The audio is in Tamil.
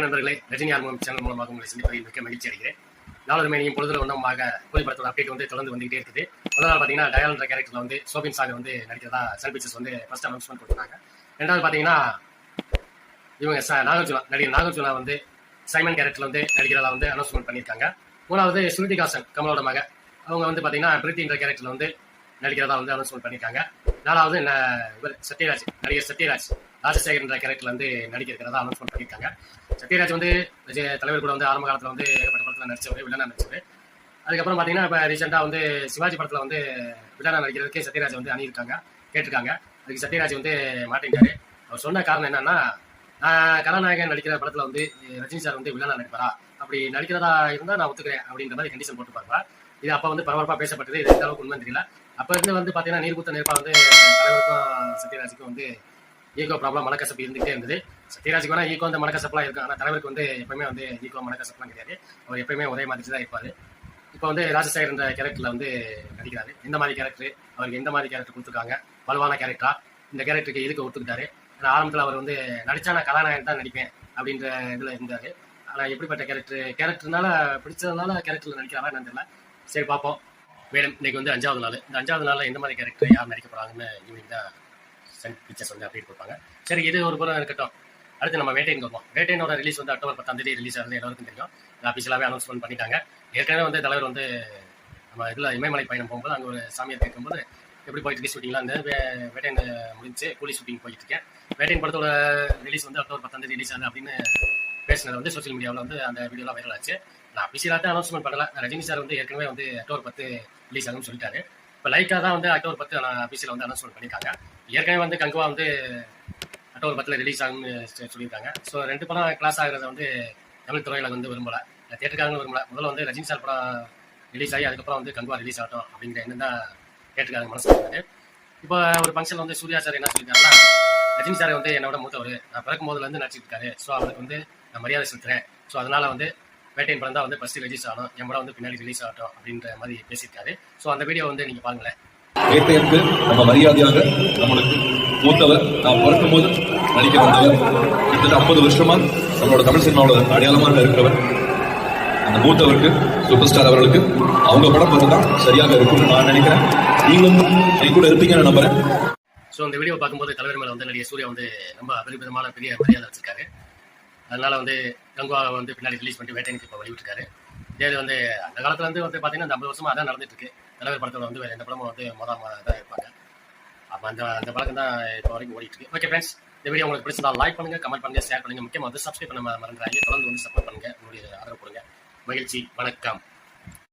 நண்பர்களே. ரஜினி ஆர்மம் சேனல் மூலமாக உங்களை சந்திப்பதில் மிக்க மகிழ்ச்சி அடைகிறேன். நாலு மணியும் பொழுதுல ஒன்றமாக கூலி படத்தோட அப்டேட் வந்து தொடர்ந்து வந்துகிட்டே இருக்குது. முதல் நாள் பார்த்தீங்கன்னா டயால்ன்ற கேரக்டர்ல வந்து சோபின் சாகர் வந்து நடிக்கிறதா சன் பிக்சர்ஸ் வந்து ஃபர்ஸ்ட் அனௌன்ஸ்மெண்ட் கொடுத்தாங்க ரெண்டாவது பார்த்தீங்கன்னா இவங்க ச- நாகார்ஜுனா நடிகர் நாகார்ஜுனா வந்து சைமன் கேரக்டர்ல வந்து நடிக்கிறதா வந்து அனௌன்ஸ்மெண்ட் பண்ணியிருக்காங்க. மூணாவது ஸ்ருதிகாசன் கமலோட மக. அவங்க வந்து பார்த்தீங்கன்னா பிரீத்தின்ற கேரக்டர்ல வந்து நடிக்கிறதா வந்து அனௌன்ஸ்மெண்ட் பண்ணியிருக்காங்க. நாலாவது இவர் சத்யராஜ் நடிகர் சத்யராஜ். ராஜசேகர்ன்ற கேரக்டர்ல வந்து நடிக்கிறதா அனௌன்ஸ்மெண்ட் பண்ணியிருக்காங்க சத்யராஜ் வந்து தலைவர் கூட வந்து ஆரம்ப காலத்துல வந்து ஏகப்பட்ட படத்துல நடிச்சவர் வில்லனா நடிச்சவர். அதுக்கப்புறம் பார்த்தீங்கன்னா இப்போ ரீசெண்டாக வந்து சிவாஜி படத்தில் வந்து வில்லனா நடிக்கிறதுக்கு சத்யராஜ் வந்து அணியிருக்காங்க கேட்டிருக்காங்க. அதுக்கு சத்யராஜ் வந்து மாட்டேங்காரு அவர் சொன்ன காரணம் என்னன்னா நான் கதாநாயகன் நடிக்கிற படத்தில் வந்து ரஜினி சார் வந்து வில்லனா நடிப்பாரா? அப்படி நடிக்கிறதா இருந்தால் நான் ஒத்துக்கிறேன் அப்படின்ற மாதிரி கண்டிஷன் போட்டுப்பாங்க இது அப்போ வந்து பரபரப்பாக பேசப்பட்டது இது எந்த அளவுக்கு உண்மை தெரியல. அப்போ இருந்து வந்து பார்த்தீங்கன்னா நீர்கூத்த நெருப்பா வந்து தலைவருக்கும் சத்யராஜுக்கும் வந்து ஈகோ ப்ராப்ளம் மனக்கசப்பு இருந்துகிட்டே இருந்தது. சத்யராஜுக்கு வேணா ஈகோ வந்து மனக்கசப்புலாம் இருக்கும் ஆனால் தலைவருக்கு வந்து எப்பவுமே வந்து ஈகோ மனக்கசப்புலாம் கிடையாது. அவர் எப்பயுமே ஒரே மாதிரி தான் இருப்பாரு. இப்போ வந்து ராஜசேகர் என்ற கேரக்டர்ல வந்து நடிக்கிறாரு. எந்த மாதிரி கேரக்டர் அவருக்கு எந்த மாதிரி கேரக்டர் கொடுத்துருக்காங்க. வலுவான கேரக்டரா இந்த கேரக்டருக்கு எதுக்கு ஒத்துக்கிட்டாரு? ஆனால் ஆரம்பத்தில் அவர் வந்து நடிச்சா நான் கதாநாயகன் தான் நடிப்பேன் அப்படின்ற இதில் இருந்தாரு. ஆனால் எப்படிப்பட்ட கேரக்டர் கேரக்டர்னால பிடிச்சதுனால கேரக்டர்ல நடிக்கிறாரா என்னன்னு தெரியல. சரி பார்ப்போம். மேடம் இன்னைக்கு வந்து அஞ்சாவது நாள். இந்த அஞ்சாவது நாளில் எந்த மாதிரி கேரக்டர் யார் நடிக்க போறாங்கன்னு ஈவினிங் தான் சென்ட் பிக்சர்ஸ் வந்து அப்டேட் கொடுப்பாங்க. சரி இது ஒரு புறம் இருக்கட்டும். அடுத்து நம்ம வேட்டைன் போவோம் வேட்டைனோட ரிலீஸ் வந்து அக்டோபர் பத்தாம் தேதி ரிலீஸ் ஆகுது. எல்லாருக்கும் தெரியும். அஃபிஷியலாகவே அனௌன்ஸ்மெண்ட் பண்ணிட்டாங்க. ஏற்கனவே வந்து தலைவர் வந்து நம்ம இதில் இமயமலை பயணம் போகும்போது அங்கே ஒரு சாமியை கேட்கும்போது எப்படி போயிட்டு இருக்கு ஷூட்டிங்லாம் இந்த வேட்டையன் முடிஞ்சு கூலி ஷூட்டிங் போயிட்டு இருக்கேன். வேட்டையன் படத்தோட ரிலீஸ் வந்து அக்டோபர் பத்தாம் தேதி ரிலீஸ் ஆகுது அப்படின்னு பேசினது வந்து சோஷியல் மீடியாவில் வந்து அந்த வீடியோலாம் வைரல் ஆச்சு. நான் அஃபிஷியலாக தான் அனௌன்ஸ்மெண்ட் பண்ணல. ரஜினி சார் வந்து ஏற்கனவே வந்து அக்டோபர் பத்து ரிலீஸ் ஆகும்னு சொல்லிட்டாரு. இப்போ லைக்காக தான் வந்து அக்டோபர் பத்து அஃபிஷியல் வந்து அனௌன்ஸ்மெண்ட் பண்ணியிருக்காங்க. ஏற்கனவே வந்து கங்குவா வந்து அக்டோபர் பத்தில் ரிலீஸ் ஆகும்னு சொல்லியிருக்காங்க. ஸோ ரெண்டு படம் கிளாஸ் ஆகிறத வந்து தமிழ் துறையில் வந்து விரும்பல. தேட்டருக்காரங்களும் விரும்பல. முதல்ல வந்து ரஜினி சார் படம் ரிலீஸ் ஆகி அதுக்கப்புறம் வந்து கங்குவா ரிலீஸ் ஆகட்டும் அப்படிங்கிற எண்ணம் தான் தேட்டருக்காரங்க மனசு இருந்தது இப்போ ஒரு ஃபங்க்ஷன் வந்து சூர்யா சார் என்ன சொல்லியிருக்காருன்னா ரஜினி சார் வந்து என்னோட மூத்தவர். நான் பிறக்கும் போதுலேருந்து நடிச்சிட்டு இருக்காரு ஸோ அவருக்கு வந்து நான் மரியாதை செலுத்துறேன். ஸோ அதனால வந்து வேட்டையின் படம் தான் வந்து ஃபஸ்ட்டு ரிலீஸ் ஆகணும். என் படம் வந்து பின்னாடி ரிலீஸ் ஆகட்டும் அப்படின்ற மாதிரி பேசியிருக்காரு. ஸோ அந்த வீடியோ வந்து நீங்கள் பாருங்களேன். வேட்டையருக்கு நம்ம மரியாதையாக நம்மளுக்கு மூத்தவர் நான் பிறக்கும் போது நடிக்க வந்தவர் கிட்டத்தட்ட ஐம்பது வருஷமா நம்மளோட தமிழ் சினிமாவோட அடையாளமாக இருக்கிறவர். அந்த மூத்தவருக்கு சூப்பர் ஸ்டார் அவர்களுக்கு அவங்க படம் பார்த்துதான் சரியாக இருக்கும்னு நான் நினைக்கிறேன். நீங்களும் என் கூட இருப்பீங்கன்னு நம்புறேன். ஸோ அந்த வீடியோ பார்க்கும்போது தலைவர் மேலே வந்து நடிகை சூர்யா வந்து ரொம்ப அபரிமிதமான பெரிய மரியாதை வச்சிருக்காரு. அதனால வந்து கங்குவா வந்து பின்னாடி ரிலீஸ் பண்ணிட்டு வேட்டைக்கு இப்போ வெளியிட்டிருக்காரு. இதே வந்து அந்த காலத்துல இருந்து வந்து பார்த்தீங்கன்னா இந்த ஐம்பது வருஷமா அதான் நடந்துட்டு இருக்கு. தலைவர் படத்தோட வந்து வேற எந்த படமும் வந்து மொதல் தான் இருப்பாங்க. அப்போ அந்த அந்த பழக்கம் தான் இப்போ வரைக்கும் ஓடிட்டு இருக்கு. ஓகே ஃப்ரெண்ட்ஸ் இந்த வீடியோ உங்களுக்கு பிடிச்சிருந்தா லைக் பண்ணுங்க கமெண்ட் பண்ணுங்க ஷேர் பண்ணுங்க. முக்கியமாக வந்து சப்ஸ்கிரைப் பண்ண மறந்துறாங்க தொடர்ந்து வந்து சப்போர்ட் பண்ணுங்க. உங்களுடைய ஆதரவு கொடுங்க. மகிழ்ச்சி வணக்கம்.